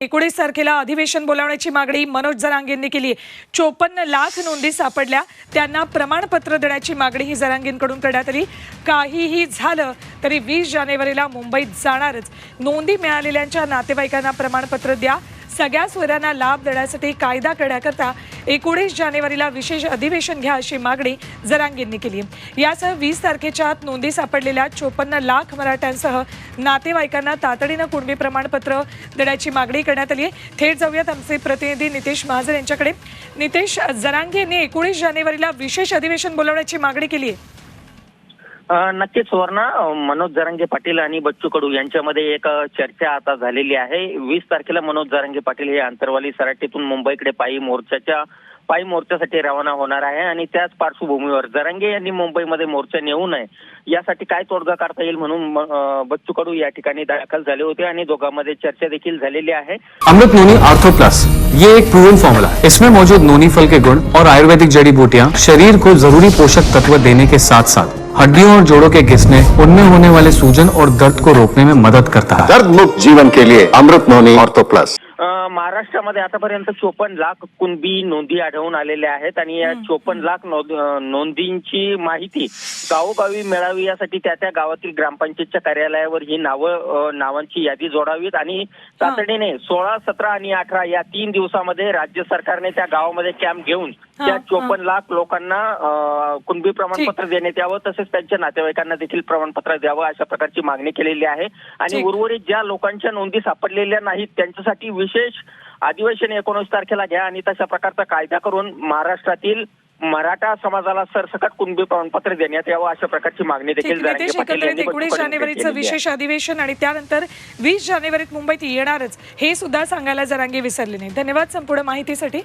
एकोणीस तारखेला अधिवेशन बोलावण्याची मागणी मनोज जरांगेंनी केली चोपन्न लाख नोंदी सापडल्या. त्यांना प्रमाणपत्र देण्याची मागणी ही जरांगेंकडून करण्यात आली. काहीही झालं तरी वीस जानेवारीला मुंबईत जाणारच. नोंदी मिळालेल्यांच्या नातेवाईकांना प्रमाणपत्र द्या. सगळ्या स्वरांना लाभ देण्यासाठी कायदा करण्याकरता एकोणीस जानेवारीला विशेष अधिवेशन घ्या अशी मागणी जरांगींनी केली. यासह वीस तारखेच्या आत नोंदी सापडलेल्या चोपन्न लाख मराठ्यांसह नातेवाईकांना तातडीनं कुणबी प्रमाणपत्र देण्याची मागणी करण्यात आली आहे. थेट जाऊयात आमचे प्रतिनिधी नितेश महाजन यांच्याकडे. नितेश जरांगे यांनी एकोणीस जानेवारीला विशेष अधिवेशन बोलवण्याची मागणी केली आहे. नक्कीच सुवर्ण मनोज जरांगे पाटील आणि बच्चू कडू यांच्यामध्ये एक चर्चा आता झालेली आहे. वीस तारखेला मनोज जरांगे पाटील हे आंतरवाली सराटीतून मुंबईकडे पायी मोर्चाच्या पायी मोर्चासाठी रवाना होणार आहे आणि त्याच पार्श्वभूमीवर जरांगे यांनी मुंबईमध्ये मोर्चा नेऊ नये यासाठी काय तोडगा काढता येईल म्हणून बच्चू कडू या ठिकाणी दाखल झाले होते आणि दोघांमध्ये चर्चा देखील झालेली आहे. अमृत नोनी आर्थो प्लस ये एक प्रूवन फॉर्मूला इसमें मौजूद नोनी फल के गुण और आयुर्वेदिक जड़ी बूटियाँ शरीर को जरूरी पोषक तत्व देने के साथ साथ हड्डियों और जोड़ों के घिसने उनमें होने वाले सूजन और दर्द को रोकने में मदद करता है। दर्द मुक्त जीवन के लिए अमृत नोनी तो प्लस। महाराष्ट्रामध्ये आतापर्यंत चोपन्न लाख कुणबी नोंदी आढळून आलेल्या आहेत आणि या चोपन्न लाख नोंदींची माहिती गावोगावी मिळावी यासाठी त्या त्या गावातील ग्रामपंचायतच्या कार्यालयावर ही नावं नावांची यादी जोडावीत आणि तातडीने सोळा सतरा आणि अठरा या तीन दिवसामध्ये राज्य सरकारने त्या गावामध्ये कॅम्प घेऊन त्या. चोपन्न लाख लोकांना कुणबी प्रमाणपत्र देण्यात यावं तसेच त्यांच्या नातेवाईकांना देखील प्रमाणपत्र द्यावं अशा प्रकारची मागणी केलेली आहे आणि. उर्वरित ज्या लोकांच्या नोंदी सापडलेल्या नाहीत त्यांच्यासाठी विशेष अधिवेशन एकोणीस तारखेला घ्या आणि तशा प्रकारचा कायदा करून महाराष्ट्रातील मराठा समाजाला सरसकट कुणबी प्रमाणपत्र देण्यात यावं अशा प्रकारची मागणी देखील एकोणीस जानेवारीचं. विशेष अधिवेशन आणि त्यानंतर वीस जानेवारीत मुंबईत येणारच हे सुद्धा सांगायला जरांगे विसरले नाही धन्यवाद संपूर्ण माहितीसाठी